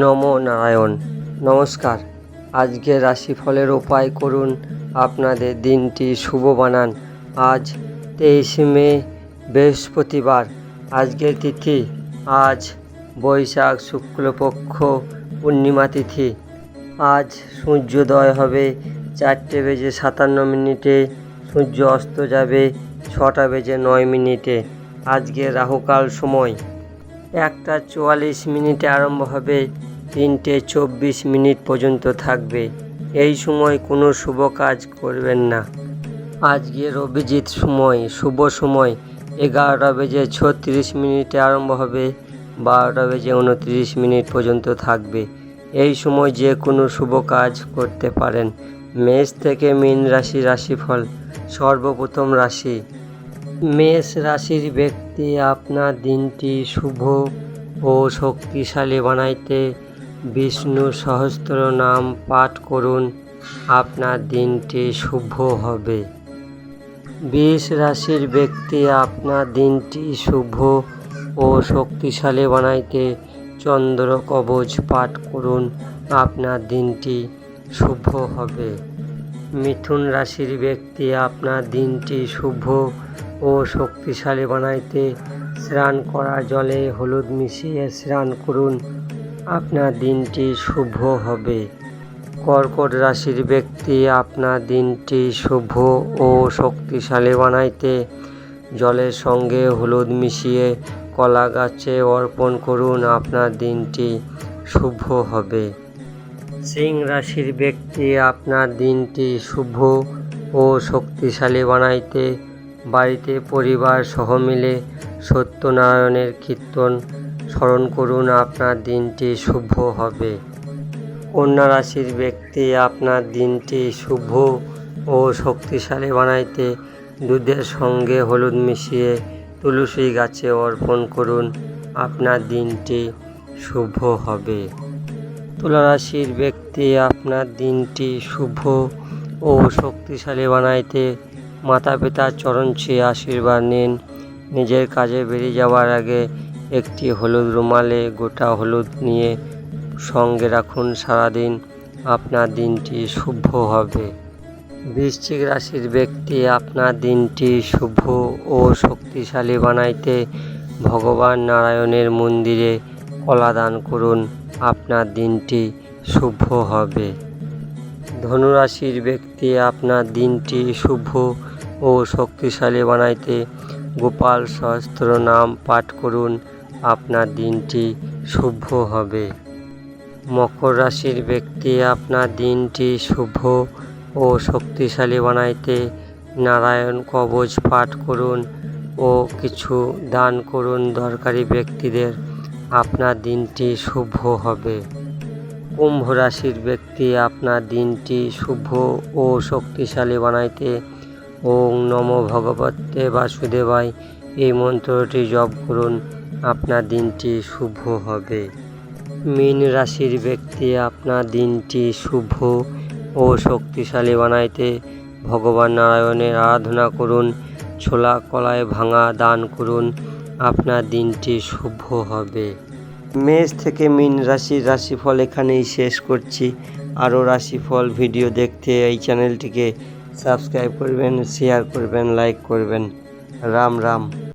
নমো নারায়ণ। নমস্কার। আজকে রাশিফলের উপায় করুন। আপনাদের দিনটি শুভ বানান। আজ তেইশে মে, বৃহস্পতিবার। আজকের তিথি, আজ বৈশাখ শুক্লপক্ষ পূর্ণিমা তিথি। আজ সূর্যোদয় হবে, চারটে বেজে সাতান্ন মিনিটে। সূর্য অস্ত যাবে, ছটা বেজে নয় মিনিটে। আজকে রাহুকাল সময়। একটা চুয়াল্লিশ মিনিটে আরম্ভ হবে। তিনটে চব্বিশ মিনিট পর্যন্ত থাকবে। এই সময় কোনো শুভ কাজ করবেন না। আজকের অভিজিৎ সময়, শুভ সময়। এগারোটা বেজে ছত্রিশ মিনিটে আরম্ভ হবে। বারোটা বেজে উনত্রিশ মিনিট পর্যন্ত থাকবে। এই সময় যে কোনো শুভ কাজ করতে পারেন। মেষ থেকে মীন রাশি রাশিফল, সর্বপ্রথম রাশি। মেষ রাশির ব্যক্তি আপনার দিনটি শুভ ও শক্তিশালী বানাইতে বিষ্ণু সহস্র নাম পাঠ করুন, আপনার দিনটি শুভ হবে। বিষ রাশির ব্যক্তি আপনার দিনটি শুভ ও শক্তিশালী বানাইতে চন্দ্র কবচ পাঠ করুন, আপনার দিনটি শুভ হবে। মিথুন রাশির ব্যক্তি আপনার দিনটি শুভ ও শক্তিশালী বানাইতে স্নান করা জলে হলুদ মিশিয়ে স্নান করুন আপনার দিনটি শুভ হবে। কর্কট রাশির ব্যক্তি আপনার দিনটি শুভ ও শক্তিশালী বানাইতে, জলের সঙ্গে হলুদ মিশিয়ে কলা গাছে অর্পণ করুন, আপনার দিনটি শুভ হবে। সিং রাশির ব্যক্তি আপনার দিনটি শুভ ও শক্তিশালী বানাইতে, বাড়িতে পরিবার সহ মিলে সত্যনারায়ণের কীর্তন স্মরণ করুন, আপনার দিনটি শুভ হবে। কন্যা রাশির ব্যক্তি, আপনার দিনটি শুভ ও শক্তিশালী বানাইতে দুধের সঙ্গে হলুদ মিশিয়ে তুলসী গাছে অর্পণ করুন, আপনার দিনটি শুভ হবে। তুলা রাশির ব্যক্তি, আপনার দিনটি শুভ ও শক্তিশালী বানাইতে মাতা পিতার চরণ ছুঁয়ে আশীর্বাদ নিন। নিজের কাজে বেরিয়ে যাওয়ার আগে একটি হলুদ রুমালে গোটা হলুদ নিয়ে সঙ্গে রাখুন সারাদিন। আপনার দিনটি শুভ হবে। বৃশ্চিক রাশির ব্যক্তি আপনার দিনটি শুভ ও শক্তিশালী বানাইতে ভগবান নারায়ণের মন্দিরে কলা দান করুন। আপনার দিনটি শুভ হবে। ধনুরাশির ব্যক্তি আপনার দিনটি শুভ ও শক্তিশালী বানাইতে গোপাল সহস্র নাম পাঠ করুন। আপনার দিনটি শুভ হবে। মকর রাশির ব্যক্তি আপনার দিনটি শুভ ও শক্তিশালী বানাইতে নারায়ণ কবচ পাঠ করুন ও কিছু দান করুন দরকারি ব্যক্তিদের। আপনার দিনটি শুভ হবে। কুম্ভ রাশির ব্যক্তি আপনার দিনটি শুভ ও শক্তিশালী বানাইতে ওং নম ভগবতে বাসুদেবায় এই মন্ত্রটি জপ করুন। আপনার দিনটি শুভ হবে। মীন রাশির ব্যক্তি আপনার দিনটি শুভ ও শক্তিশালী বানাইতে ভগবান নারায়ণের আরাধনা করুন, ছোলা কলায় ভাঙা দান করুন, আপনার দিনটি শুভ হবে। মেষ থেকে মীন রাশির রাশিফল এখানেই শেষ করছি। আরও রাশিফল ভিডিও দেখতে এই চ্যানেলটিকে সাবস্ক্রাইব করবেন, শেয়ার করবেন, লাইক করবেন। রাম রাম।